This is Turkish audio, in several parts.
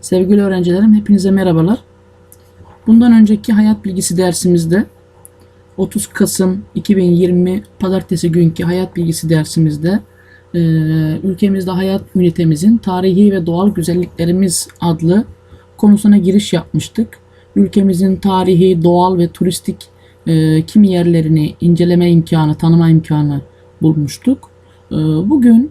Sevgili öğrencilerim hepinize merhabalar. Bundan önceki hayat bilgisi dersimizde 30 Kasım 2020 Pazartesi günkü hayat bilgisi dersimizde e, ülkemizde hayat ünitemizin tarihi ve doğal güzelliklerimiz adlı konusuna giriş yapmıştık. Ülkemizin tarihi, doğal ve turistik e, kimi yerlerini inceleme imkanı, tanıma imkanı bulmuştuk. E, bugün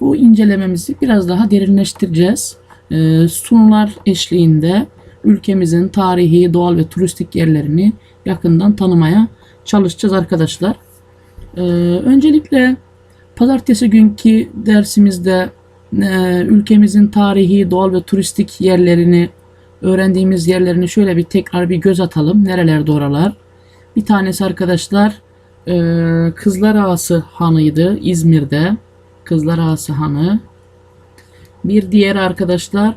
bu incelememizi biraz daha derinleştireceğiz. E, sunular eşliğinde ülkemizin tarihi, doğal ve turistik yerlerini yakından tanımaya çalışacağız arkadaşlar. E, öncelikle pazartesi günkü dersimizde e, ülkemizin tarihi, doğal ve turistik yerlerini öğrendiğimiz yerlerini şöyle bir tekrar bir göz atalım. Nerelerde oralar? Bir tanesi arkadaşlar e, Kızlar Ağası Hanı'ydı İzmir'de. Kızlar Ağası Hanı. Bir diğer arkadaşlar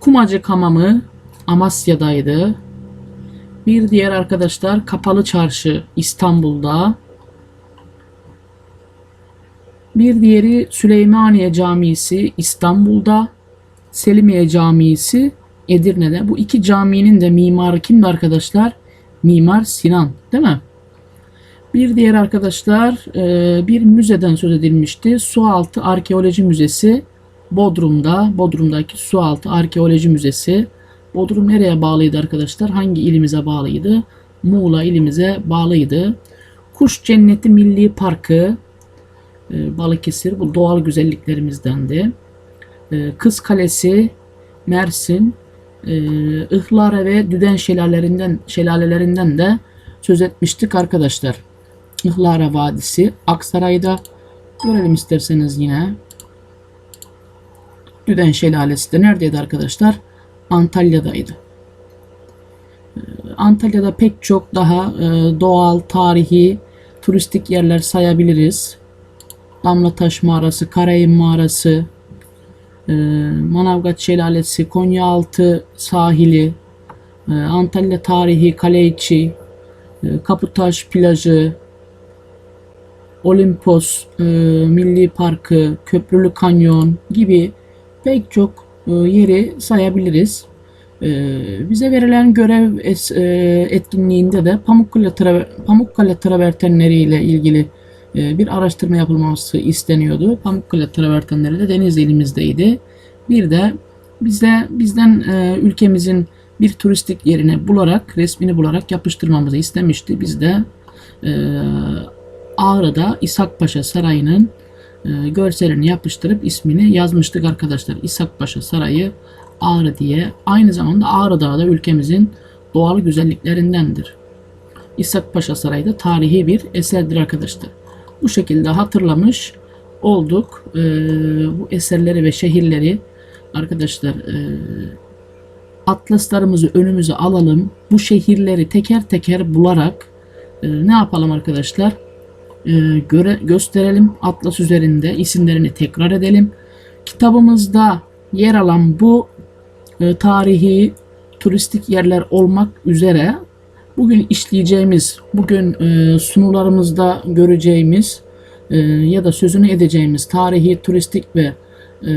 Kumacı Kamamı Amasya'daydı. Bir diğer arkadaşlar Kapalı Çarşı İstanbul'da. Bir diğeri Süleymaniye Camisi İstanbul'da. Selimiye Camisi Edirne'de. Bu iki caminin de mimarı kimdi arkadaşlar? Mimar Sinan değil mi? Bir diğer arkadaşlar bir müzeden söz edilmişti. Sualtı Arkeoloji Müzesi Bodrum'da. Bodrum'daki Sualtı Arkeoloji Müzesi. Bodrum nereye bağlıydı arkadaşlar? Hangi ilimize bağlıydı? Muğla ilimize bağlıydı. Kuş Cenneti Milli Parkı e, Balıkesir bu doğal güzelliklerimizdendi. E, Kız Kalesi Mersin e, Ihlara ve Düden şelalelerinden şelalelerinden de söz etmiştik arkadaşlar. Ihlara Vadisi Aksaray'da görelim isterseniz yine. Düden Şelalesi de neredeydi arkadaşlar? Antalya'daydı. Ee, Antalya'da pek çok daha e, doğal, tarihi, turistik yerler sayabiliriz. Damlataş Mağarası, Karayın Mağarası, e, Manavgat Şelalesi, Konyaaltı sahili, e, Antalya tarihi, Kaleiçi, Kaputaş plajı, Olimpos Milli Parkı, Köprülü Kanyon gibi pek çok e, yeri sayabiliriz. E, bize verilen görev e, etkinliğinde de Pamukkale, Traver, Pamukkale travertenleri ile ilgili bir araştırma yapılması isteniyordu. Pamukkale travertenleri de Denizli ilimizdeydi. Bir de bize bizden ülkemizin bir turistik yerini bularak, resmini bularak yapıştırmamızı istemişti. Biz de Ağrı'da İshak Paşa Sarayı'nın e, görselini yapıştırıp ismini yazmıştık arkadaşlar. İshak Paşa Sarayı Ağrı diye. Aynı zamanda Ağrı Dağı da ülkemizin doğal güzelliklerindendir. İshak Paşa Sarayı da tarihi bir eserdir arkadaşlar. Bu şekilde hatırlamış olduk. E, bu eserleri ve şehirleri arkadaşlar e, atlaslarımızı önümüze alalım. Bu şehirleri teker teker bularak ne yapalım arkadaşlar? E, göre gösterelim. Atlas üzerinde isimlerini tekrar edelim. Kitabımızda yer alan bu e, tarihi turistik yerler olmak üzere bugün işleyeceğimiz, bugün e, sunularımızda göreceğimiz e, ya da sözünü edeceğimiz tarihi, turistik ve e,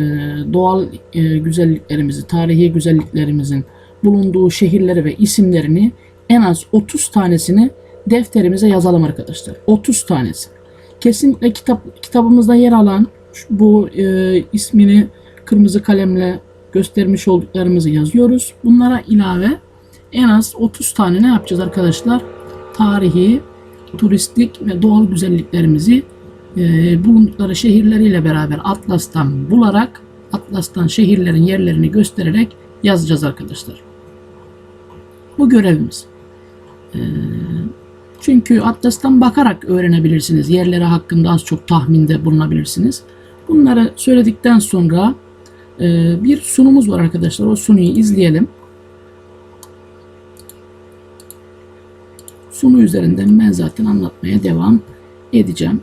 doğal e, güzelliklerimizi, tarihi güzelliklerimizin bulunduğu şehirleri ve isimlerini en az 30 tanesini defterimize yazalım arkadaşlar. 30 tanesi. Kesinlikle kitap kitabımızda yer alan bu e, ismini kırmızı kalemle göstermiş olduklarımızı yazıyoruz. Bunlara ilave en az 30 tane ne yapacağız arkadaşlar? Tarihi, turistik ve doğal güzelliklerimizi e, bulundukları şehirleriyle beraber Atlas'tan bularak Atlas'tan şehirlerin yerlerini göstererek yazacağız arkadaşlar. Bu görevimiz. Ee, çünkü Atlas'tan bakarak öğrenebilirsiniz. Yerleri hakkında az çok tahminde bulunabilirsiniz. Bunları söyledikten sonra e, bir sunumuz var arkadaşlar. O sunuyu izleyelim. Sunu üzerinden ben zaten anlatmaya devam edeceğim.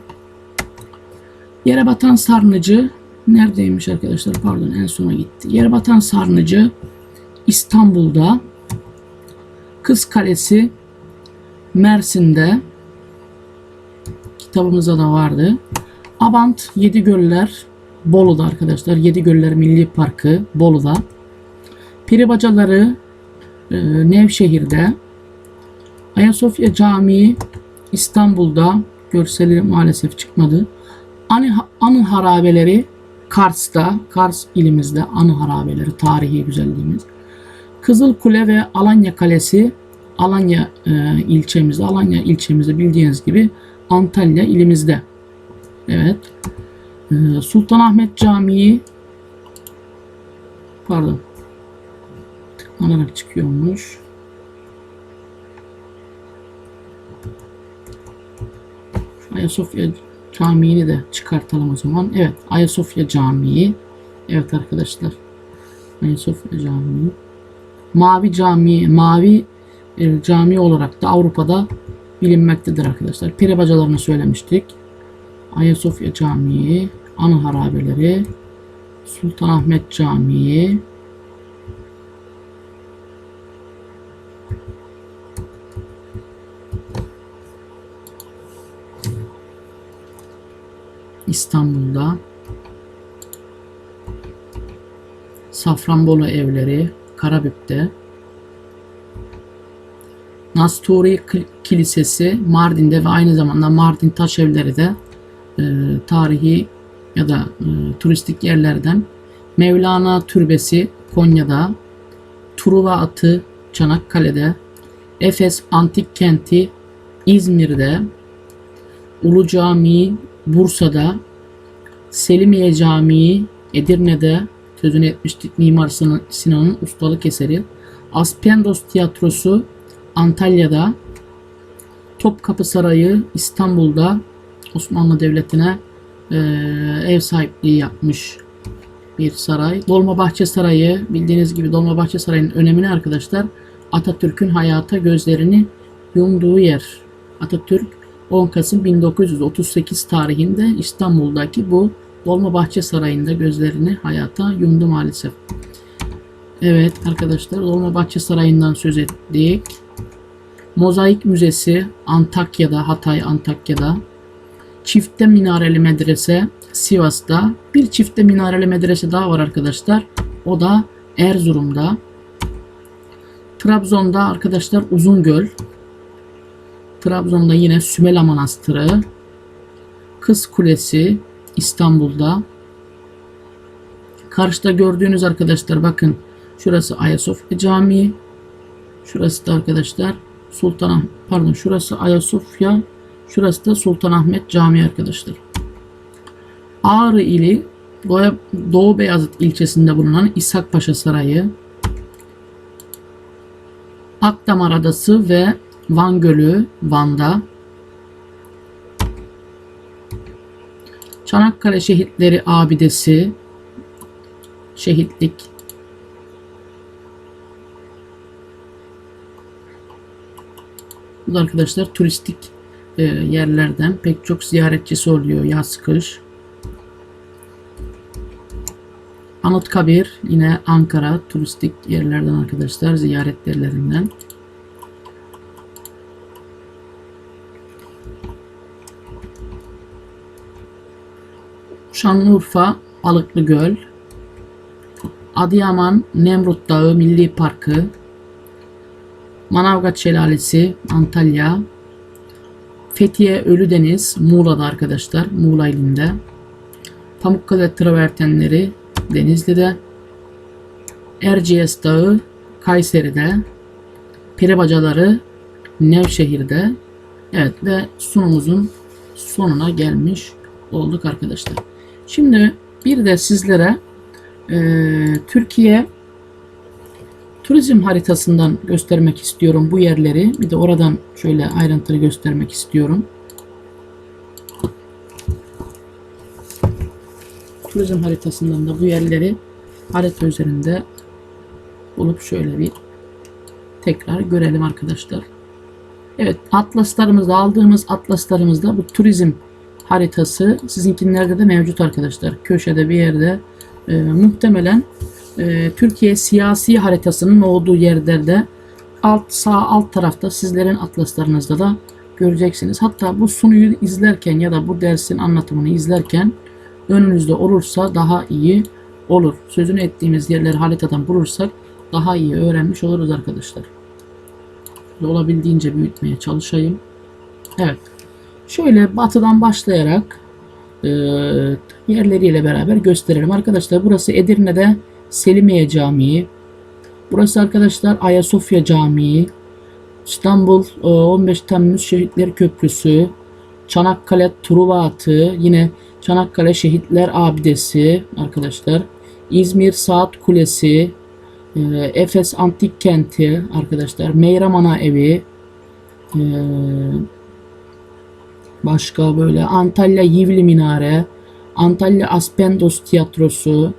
Yere batan sarnıcı neredeymiş arkadaşlar? Pardon en sona gitti. Yere batan sarnıcı İstanbul'da Kız Kalesi Mersin'de kitabımızda da vardı. Abant Yedi Göller Bolu'da arkadaşlar. Yedi Göller Milli Parkı Bolu'da. Peribacaları e, Nevşehir'de, Ayasofya Camii İstanbul'da görseli maalesef çıkmadı. Anı, anı harabeleri Kars'ta, Kars ilimizde anı harabeleri, tarihi güzelliğimiz. Kızıl Kule ve Alanya Kalesi Alanya e, ilçemizde, Alanya ilçemizde bildiğiniz gibi Antalya ilimizde. Evet. E, Sultanahmet Camii pardon tıklanarak çıkıyormuş. Şu Ayasofya Camii'ni de çıkartalım o zaman. Evet, Ayasofya Camii. Evet arkadaşlar. Ayasofya Camii. Mavi Cami, Mavi e, Cami olarak da Avrupa'da bilinmektedir arkadaşlar. Pire bacalarını söylemiştik. Ayasofya Camii, Anı Harabeleri, Sultanahmet Camii, İstanbul'da Safranbolu evleri Karabük'te Nasturi Kil- Kilisesi Mardin'de ve aynı zamanda Mardin taş evleri de e, tarihi ya da e, turistik yerlerden. Mevlana Türbesi Konya'da. Truva Atı Çanakkale'de. Efes Antik Kenti İzmir'de. Ulu Camii Bursa'da. Selimiye Camii Edirne'de. Sözünü etmiştik Mimar Sinan- Sinan'ın ustalık eseri. Aspendos Tiyatrosu Antalya'da Topkapı Sarayı İstanbul'da Osmanlı Devleti'ne eee, ev sahipliği yapmış bir saray. Dolmabahçe Sarayı bildiğiniz gibi Dolmabahçe Sarayı'nın önemini arkadaşlar Atatürk'ün hayata gözlerini yumduğu yer. Atatürk 10 Kasım 1938 tarihinde İstanbul'daki bu Dolmabahçe Sarayı'nda gözlerini hayata yumdu maalesef. Evet arkadaşlar Dolmabahçe Sarayı'ndan söz ettik. Mozaik Müzesi Antakya'da, Hatay Antakya'da. Çifte minareli medrese Sivas'ta. Bir çifte minareli medrese daha var arkadaşlar. O da Erzurum'da. Trabzon'da arkadaşlar Uzungöl. Trabzon'da yine Sümela Manastırı. Kız Kulesi İstanbul'da. Karşıda gördüğünüz arkadaşlar bakın şurası Ayasofya Camii. Şurası da arkadaşlar Sultan pardon şurası Ayasofya, şurası da Sultanahmet Camii arkadaşlar. Ağrı ili Doğu, Beyazıt ilçesinde bulunan İshak Paşa Sarayı, Akdamar Adası ve Van Gölü Van'da, Çanakkale Şehitleri Abidesi, şehitlik Bu da arkadaşlar turistik e, yerlerden pek çok ziyaretçisi oluyor yaz kış. Anıtkabir yine Ankara turistik yerlerden arkadaşlar ziyaret yerlerinden. Şanlıurfa Balıklı Göl Adıyaman Nemrut Dağı Milli Parkı Manavgat Şelalesi Antalya Fethiye Ölüdeniz Muğla'da arkadaşlar Muğla ilinde. Pamukkale travertenleri Denizli'de. Erciyes Dağı Kayseri'de. Peribacaları Nevşehir'de. Evet ve sunumuzun sonuna gelmiş olduk arkadaşlar. Şimdi bir de sizlere eee, Türkiye turizm haritasından göstermek istiyorum bu yerleri. Bir de oradan şöyle ayrıntılı göstermek istiyorum. Turizm haritasından da bu yerleri harita üzerinde bulup şöyle bir tekrar görelim arkadaşlar. Evet atlaslarımızda aldığımız atlaslarımızda bu turizm haritası sizinkilerde de mevcut arkadaşlar. Köşede bir yerde e, muhtemelen e, Türkiye siyasi haritasının olduğu yerlerde alt sağ alt tarafta sizlerin atlaslarınızda da göreceksiniz. Hatta bu sunuyu izlerken ya da bu dersin anlatımını izlerken önünüzde olursa daha iyi olur. Sözünü ettiğimiz yerleri haritadan bulursak daha iyi öğrenmiş oluruz arkadaşlar. Olabildiğince büyütmeye çalışayım. Evet. Şöyle batıdan başlayarak e, yerleriyle beraber gösterelim. Arkadaşlar burası Edirne'de Selimiye Camii. Burası arkadaşlar Ayasofya Camii. İstanbul e, 15 Temmuz Şehitler Köprüsü. Çanakkale Truva Atı. Yine Çanakkale Şehitler Abidesi arkadaşlar. İzmir Saat Kulesi. e, Efes Antik Kenti arkadaşlar. Meyramana Evi. e, Başka böyle Antalya Yivli Minare, Antalya Aspendos Tiyatrosu,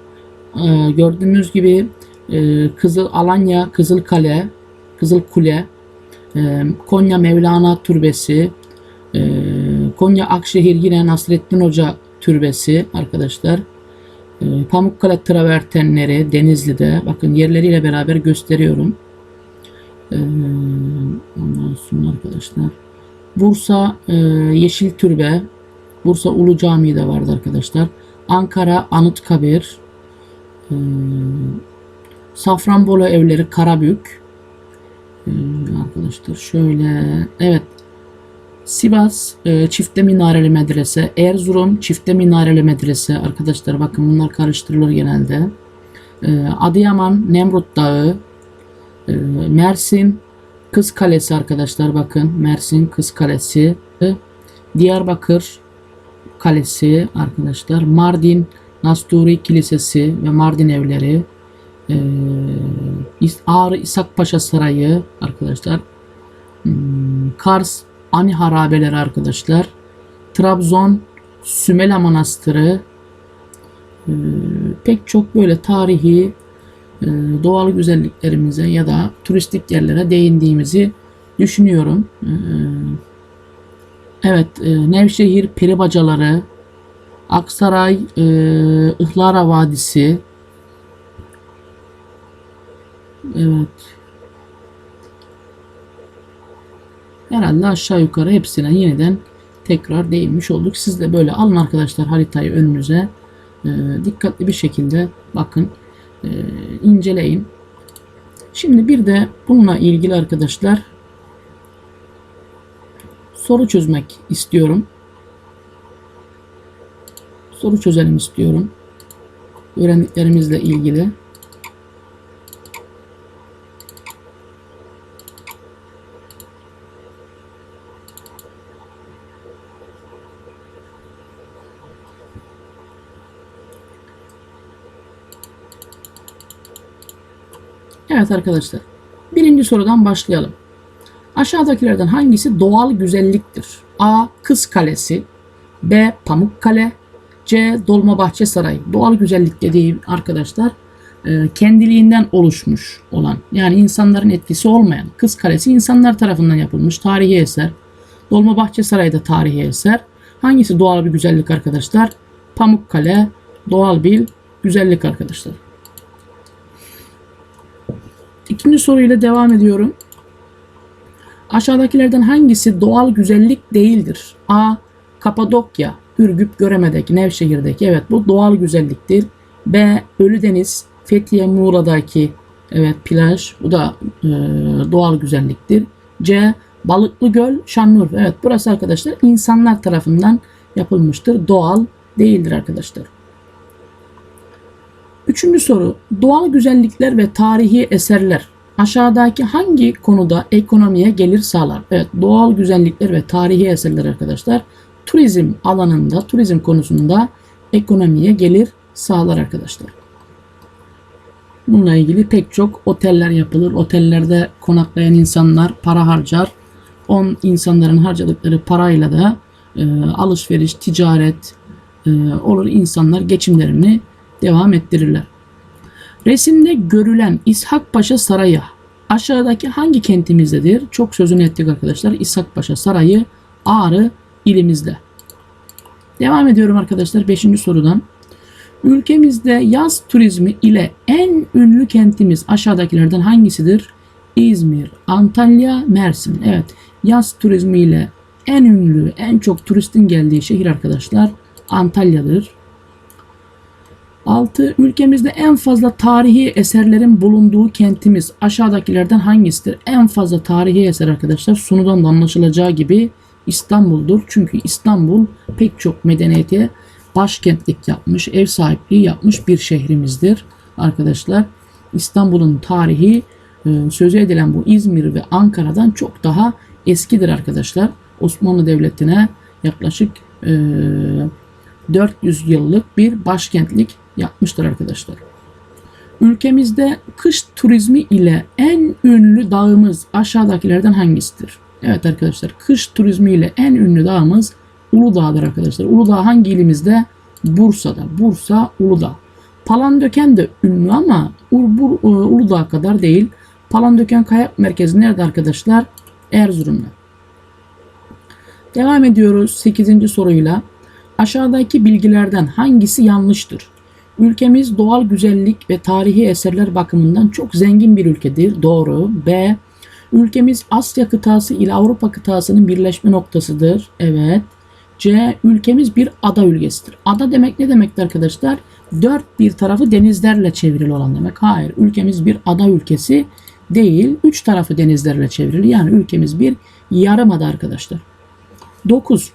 e, gördüğünüz gibi e, Kızıl Alanya Kızıl Kale, Kızıl Kule, e, Konya Mevlana Türbesi, e, Konya Akşehir yine Nasrettin Hoca Türbesi arkadaşlar. E, Pamukkale travertenleri Denizli'de bakın yerleriyle beraber gösteriyorum. E, ondan sonra arkadaşlar. Bursa Yeşil Türbe, Bursa Ulu Camii de vardı arkadaşlar. Ankara Anıtkabir, e, Safranbolu Evleri Karabük. E, arkadaşlar şöyle, evet. Sivas e, Çifte Minareli Medrese, Erzurum Çifte Minareli Medrese. Arkadaşlar bakın bunlar karıştırılır genelde. E, Adıyaman Nemrut Dağı, e, Mersin Kız Kalesi arkadaşlar bakın. Mersin Kız Kalesi. Diyarbakır Kalesi arkadaşlar. Mardin Nasturi Kilisesi ve Mardin evleri. İs- Ağrı İshak Paşa Sarayı arkadaşlar. Hmm, Kars Ani Harabeleri arkadaşlar. Trabzon Sümela Manastırı. Ee, pek çok böyle tarihi e, doğal güzelliklerimize ya da turistik yerlere değindiğimizi düşünüyorum. Evet, e, Nevşehir Peribacaları, Aksaray e, Ihlara Vadisi. Evet. Herhalde aşağı yukarı hepsine yeniden tekrar değinmiş olduk. Siz de böyle alın arkadaşlar haritayı önünüze. E, dikkatli bir şekilde bakın e, inceleyin. Şimdi bir de bununla ilgili arkadaşlar soru çözmek istiyorum. Soru çözelim istiyorum. Öğrendiklerimizle ilgili. Evet arkadaşlar. Birinci sorudan başlayalım. Aşağıdakilerden hangisi doğal güzelliktir? A. Kız Kalesi B. Pamukkale C. Dolmabahçe Sarayı. Doğal güzellik dediğim arkadaşlar e, kendiliğinden oluşmuş olan yani insanların etkisi olmayan Kız Kalesi insanlar tarafından yapılmış tarihi eser. Dolmabahçe Sarayı da tarihi eser. Hangisi doğal bir güzellik arkadaşlar? Pamukkale doğal bir güzellik arkadaşlar. İkinci soruyla devam ediyorum. Aşağıdakilerden hangisi doğal güzellik değildir? A. Kapadokya, Ürgüp Göreme'deki, Nevşehir'deki. Evet bu doğal güzelliktir. B. Ölüdeniz, Fethiye Muğla'daki evet plaj. Bu da e, doğal güzelliktir. C. Balıklı Göl, Şanlıurfa. Evet burası arkadaşlar insanlar tarafından yapılmıştır. Doğal değildir arkadaşlar. Üçüncü soru. Doğal güzellikler ve tarihi eserler aşağıdaki hangi konuda ekonomiye gelir sağlar? Evet, doğal güzellikler ve tarihi eserler arkadaşlar. Turizm alanında, turizm konusunda ekonomiye gelir sağlar arkadaşlar. Bununla ilgili pek çok oteller yapılır. Otellerde konaklayan insanlar para harcar. On insanların harcadıkları parayla da e, alışveriş, ticaret e, olur. İnsanlar geçimlerini devam ettirirler. Resimde görülen İshak Paşa Sarayı aşağıdaki hangi kentimizdedir? Çok sözünü ettik arkadaşlar. İshak Paşa Sarayı Ağrı ilimizde. Devam ediyorum arkadaşlar 5. sorudan. Ülkemizde yaz turizmi ile en ünlü kentimiz aşağıdakilerden hangisidir? İzmir, Antalya, Mersin. Evet yaz turizmi ile en ünlü, en çok turistin geldiği şehir arkadaşlar Antalya'dır. 6. Ülkemizde en fazla tarihi eserlerin bulunduğu kentimiz aşağıdakilerden hangisidir? En fazla tarihi eser arkadaşlar sunudan da anlaşılacağı gibi İstanbul'dur. Çünkü İstanbul pek çok medeniyete başkentlik yapmış, ev sahipliği yapmış bir şehrimizdir arkadaşlar. İstanbul'un tarihi e, sözü edilen bu İzmir ve Ankara'dan çok daha eskidir arkadaşlar. Osmanlı Devleti'ne yaklaşık e, 400 yıllık bir başkentlik yapmıştır arkadaşlar. Ülkemizde kış turizmi ile en ünlü dağımız aşağıdakilerden hangisidir? Evet arkadaşlar kış turizmi ile en ünlü dağımız Uludağ'dır arkadaşlar. Uludağ hangi ilimizde? Bursa'da. Bursa Uludağ. Palandöken de ünlü ama e, Uludağ kadar değil. Palandöken Kayak Merkezi nerede arkadaşlar? Erzurum'da. Devam ediyoruz 8. soruyla. Aşağıdaki bilgilerden hangisi yanlıştır? Ülkemiz doğal güzellik ve tarihi eserler bakımından çok zengin bir ülkedir. Doğru. B. Ülkemiz Asya kıtası ile Avrupa kıtasının birleşme noktasıdır. Evet. C. Ülkemiz bir ada ülkesidir. Ada demek ne demekti arkadaşlar? Dört bir tarafı denizlerle çevrili olan demek. Hayır. Ülkemiz bir ada ülkesi değil. Üç tarafı denizlerle çevrili. Yani ülkemiz bir yarımada arkadaşlar. 9.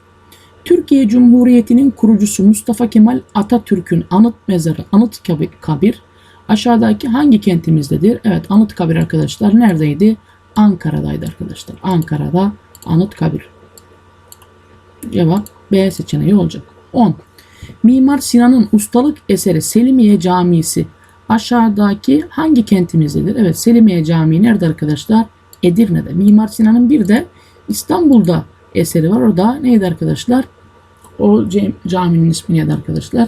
Türkiye Cumhuriyeti'nin kurucusu Mustafa Kemal Atatürk'ün anıt mezarı Anıtkabir aşağıdaki hangi kentimizdedir? Evet Anıtkabir arkadaşlar neredeydi? Ankara'daydı arkadaşlar. Ankara'da Anıtkabir. Cevap B seçeneği olacak. 10. Mimar Sinan'ın ustalık eseri Selimiye Camisi aşağıdaki hangi kentimizdedir? Evet Selimiye Camii nerede arkadaşlar? Edirne'de. Mimar Sinan'ın bir de İstanbul'da eseri var. O da neydi arkadaşlar? O cam- caminin ismi neydi arkadaşlar?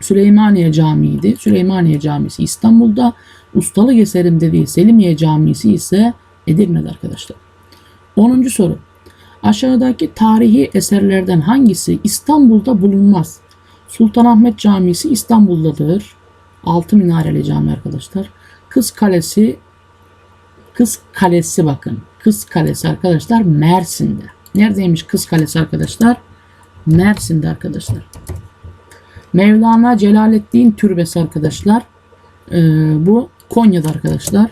Süleymaniye Camii'ydi. Süleymaniye Camisi İstanbul'da. Ustalık eserim dediği Selimiye Camisi ise Edirne'de arkadaşlar. 10. soru. Aşağıdaki tarihi eserlerden hangisi İstanbul'da bulunmaz? Sultanahmet Camisi İstanbul'dadır. Altı minareli cami arkadaşlar. Kız Kalesi Kız Kalesi bakın. Kız Kalesi arkadaşlar Mersin'de. Neredeymiş Kız Kalesi arkadaşlar? Mersin'de arkadaşlar. Mevlana Celaleddin Türbesi arkadaşlar. Ee, bu Konya'da arkadaşlar.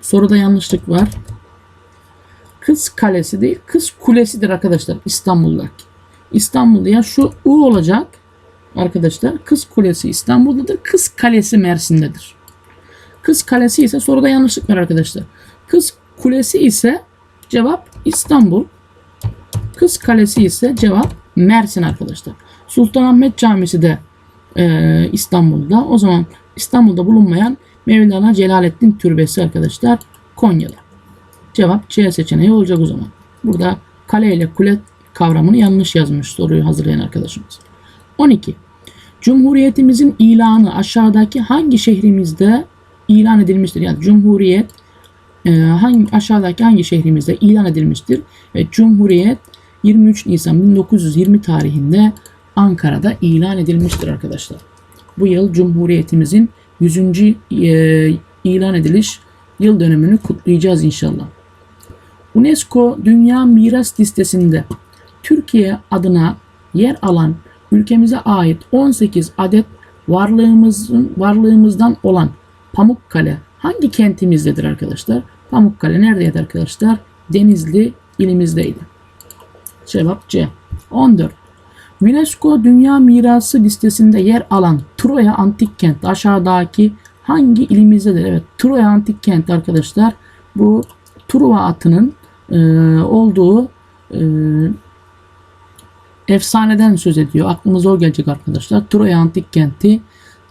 Soruda yanlışlık var. Kız Kalesi değil, Kız Kulesi'dir arkadaşlar İstanbul'daki. İstanbul'da ya şu U olacak arkadaşlar. Kız Kulesi İstanbul'dadır. Kız Kalesi Mersin'dedir. Kız Kalesi ise soruda yanlışlık var arkadaşlar. Kız Kulesi ise cevap İstanbul. Kız Kalesi ise cevap Mersin arkadaşlar. Sultanahmet Camisi de e, İstanbul'da. O zaman İstanbul'da bulunmayan Mevlana Celaleddin Türbesi arkadaşlar Konya'da. Cevap C seçeneği olacak o zaman. Burada kale ile kule kavramını yanlış yazmış soruyu hazırlayan arkadaşımız. 12. Cumhuriyetimizin ilanı aşağıdaki hangi şehrimizde ilan edilmiştir? Yani Cumhuriyet e, hangi aşağıdaki hangi şehrimizde ilan edilmiştir? Ve Cumhuriyet 23 Nisan 1920 tarihinde Ankara'da ilan edilmiştir arkadaşlar. Bu yıl Cumhuriyetimizin 100. e, ilan ediliş yıl dönümünü kutlayacağız inşallah. UNESCO Dünya Miras Listesi'nde Türkiye adına yer alan ülkemize ait 18 adet varlığımızın varlığımızdan olan Pamukkale hangi kentimizdedir arkadaşlar? Pamukkale neredeydi arkadaşlar? Denizli ilimizdeydi. Cevap C. 14. UNESCO Dünya Mirası listesinde yer alan Troya Antik Kent aşağıdaki hangi ilimizdedir? Evet Troya Antik Kent arkadaşlar bu Truva atının e, olduğu e, efsaneden söz ediyor. Aklımıza o gelecek arkadaşlar. Troya Antik Kenti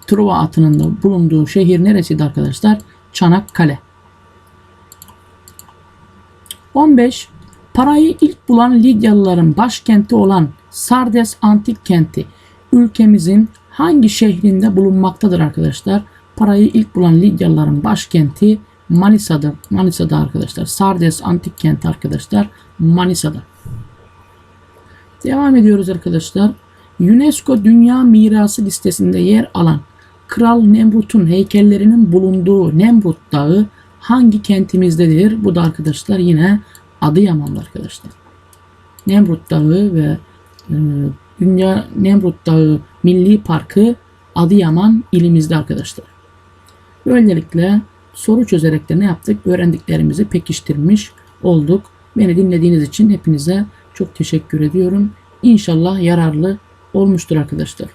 Truva atının da bulunduğu şehir neresiydi arkadaşlar? Çanakkale. 15. Parayı ilk bulan Lidyalıların başkenti olan Sardes Antik Kenti ülkemizin hangi şehrinde bulunmaktadır arkadaşlar? Parayı ilk bulan Lidyalıların başkenti Manisa'da. Manisa'da arkadaşlar. Sardes Antik Kenti arkadaşlar Manisa'da. Devam ediyoruz arkadaşlar. UNESCO Dünya Mirası listesinde yer alan Kral Nemrut'un heykellerinin bulunduğu Nemrut Dağı hangi kentimizdedir? Bu da arkadaşlar yine Adıyaman'da arkadaşlar. Nemrut Dağı ve Dünya Nemrut Dağı Milli Parkı Adıyaman ilimizde arkadaşlar. Böylelikle soru çözerek de ne yaptık? Öğrendiklerimizi pekiştirmiş olduk. Beni dinlediğiniz için hepinize çok teşekkür ediyorum. İnşallah yararlı olmuştur arkadaşlar.